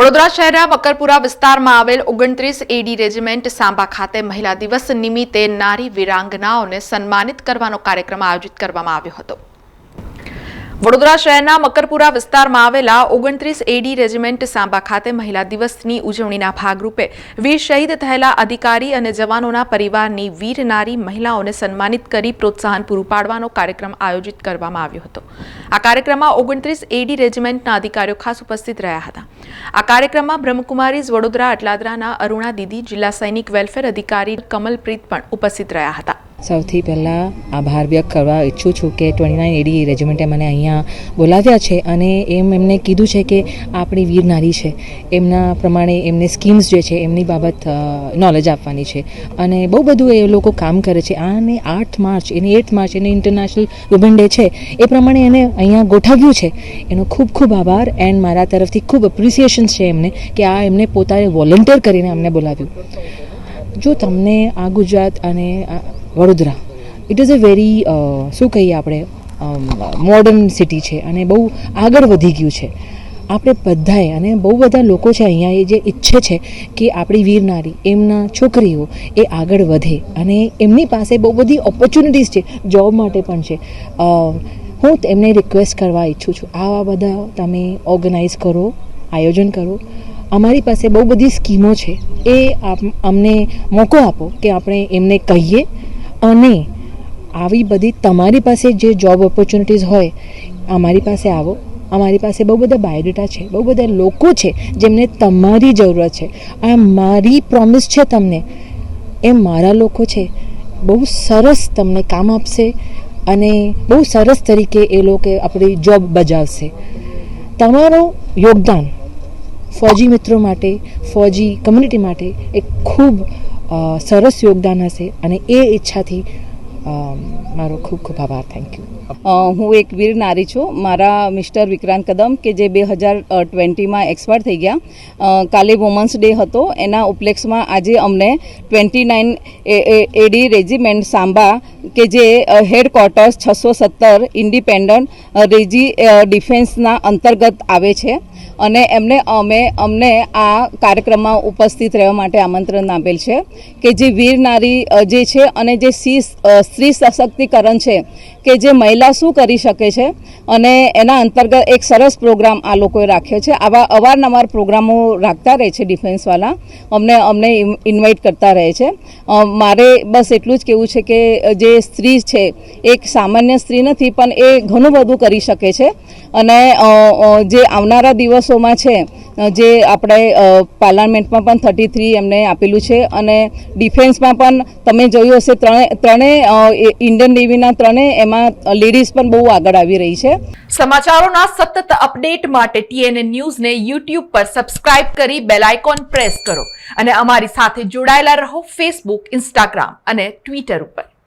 વડોદરા શહેરના મકરપુરા વિસ્તારમાં આવેલ ઓગણત્રીસ એડી રેજિમેન્ટ સાંબા ખાતે મહિલા દિવસ નિમિત્તે નારી વિરાંગનાઓને સન્માનિત કરવાનો કાર્યક્રમ આયોજિત કરવામાં આવ્યો હતો. વડોદરા શહેરના મકરપુરા વિસ્તારમાં આવેલા ઓગણત્રીસ એડી રેજિમેન્ટ સાંબા ખાતે મહિલા દિવસની ઉજવણીના ભાગરૂપે વીર શહીદ થયેલા અધિકારી અને જવાનોના પરિવારની વીર નારી મહિલાઓને સન્માનિત કરી પ્રોત્સાહન પૂરું પાડવાનો કાર્યક્રમ આયોજિત કરવામાં આવ્યો હતો. આ કાર્યક્રમમાં ઓગણત્રીસ એડી રેજિમેન્ટના અધિકારીઓ ખાસ ઉપસ્થિત રહ્યા હતા. આ કાર્યક્રમમાં બ્રહ્મકુમારીઝ વડોદરા અટલાદરાના અરુણા દીદી, જિલ્લા સૈનિક વેલફેર અધિકારી કમલપ્રીત પણ ઉપસ્થિત રહ્યા હતા. સૌથી પહેલાં આભાર વ્યક્ત કરવા ઈચ્છું છું કે ટ્વેન્ટી નાઇન એડી રેજિમેન્ટે મને અહીંયા બોલાવ્યા છે અને એમ એમને કીધું છે કે આપણી વીર નારી છે. એમના પ્રમાણે એમને સ્કીમ્સ જે છે એમની બાબત નોલેજ આપવાની છે. અને બહુ બધું એ લોકો કામ કરે છે. આને આઠ માર્ચ, એને એટ માર્ચ, એને ઇન્ટરનેશનલ વુમન ડે છે. એ પ્રમાણે એને અહીંયા ગોઠવ્યું છે. એનો ખૂબ ખૂબ આભાર એન્ડ મારા તરફથી ખૂબ એપ્રિસિએશન છે એમને કે આ એમને પોતાને વોલન્ટિયર કરીને અમને બોલાવ્યું. જો તમને આ ગુજરાત અને Vadodara. It is a very શું કહીએ આપણે? મોડર્ન સિટી છે અને બહુ આગળ વધી ગયું છે. આપણે બધાએ અને બહુ બધા લોકો છે અહીંયા એ જે ઈચ્છે છે કે આપણી વીરનારી એમના છોકરીઓ એ આગળ વધે અને એમની પાસે બહુ બધી ઓપોર્ચ્યુનિટીઝ છે જોબ માટે પણ છે. હું એમને રિક્વેસ્ટ કરવા ઈચ્છું છું. આવા બધા તમે ઓર્ગેનાઇઝ કરો, આયોજન કરો. અમારી પાસે બહુ બધી સ્કીમો છે. એ અમને મોકો આપો કે આપણે એમને કહીએ અને આવી બધી તમારી પાસે જે જોબ ઓપોર્ચ્યુનિટીઝ હોય, અમારી પાસે આવો. અમારી પાસે બહુ બધા બાયોડેટા છે, બહુ બધા લોકો છે જેમને તમારી જરૂરત છે. આ મારી પ્રોમિસ છે તમને. એ મારા લોકો છે. બહુ સરસ તમને કામ આપશે અને બહુ સરસ તરીકે એ લોકો આપણી જોબ બજાવશે. તમારું યોગદાન ફૌજી મિત્રો માટે, ફૌજી કમ્યુનિટી માટે એક ખૂબ સરસ યોગદાન હશે અને એ ઈચ્છાથી મારો ખૂબ ખૂબ આભાર. થેન્ક યુ હું એક વીર નારી છું. મારા મિસ્ટર વિક્રાંત કદમ કે જે બે હજાર ટ્વેન્ટીમાં એક્સપાયર થઈ ગયા. કાલે વુમન્સ ડે હતો. એના ઉપલેક્ષમાં આજે અમને twenty nine AD regiment Samba કે જે હેડ ક્વાર્ટર્સ છસો સત્તર ઇન્ડિપેન્ડન્ટ રેજી ડિફેન્સના અંતર્ગત આવે છે. અને એમને, અમે, અમને આ કાર્યક્રમમાં ઉપસ્થિત રહેવા માટે આમંત્રણ આપેલ છે કે જે વીર નારી જે છે અને જે સી સ્ત્રી સશક્તિકરણ છે કે જે મહિલા શું કરી શકે છે અને એના અંતર્ગત એક સરસ પ્રોગ્રામ આ લોકોએ રાખ્યો છે. આવા અવારનવાર પ્રોગ્રામો રાખતા રહે છે ડિફેન્સવાળા અમને અમને ઇન્વાઇટ કરતા રહે છે. મારે બસ એટલું જ કહેવું છે કે જે સ્ત્રી છે, એક સામાન્ય સ્ત્રી નથી, પણ એ ઘણું બધું કરી શકે છે. અને જે આવનારા દિવસોમાં છે જે આપણે પાર્લામેન્ટમાં પણ થર્ટી થ્રી એમને આપેલું છે, અને ડિફેન્સમાં પણ તમે જોયું હશે ત્રણે ત્રણેય ઇન્ડિયન નેવીના ત્રણેય એમાં લેડીઝ પણ બહુ આગળ આવી રહી છે. સમાચારોના સતત અપડેટ માટે ટીએનએ ન્યૂઝને યુટ્યુબ પર સબસ્ક્રાઇબ કરી બેલ આઇકોન પ્રેસ કરો. અને અમારી સાથે જોડાયેલા રહો ફેસબુક, ઇન્સ્ટાગ્રામ અને ટ્વિટર ઉપર.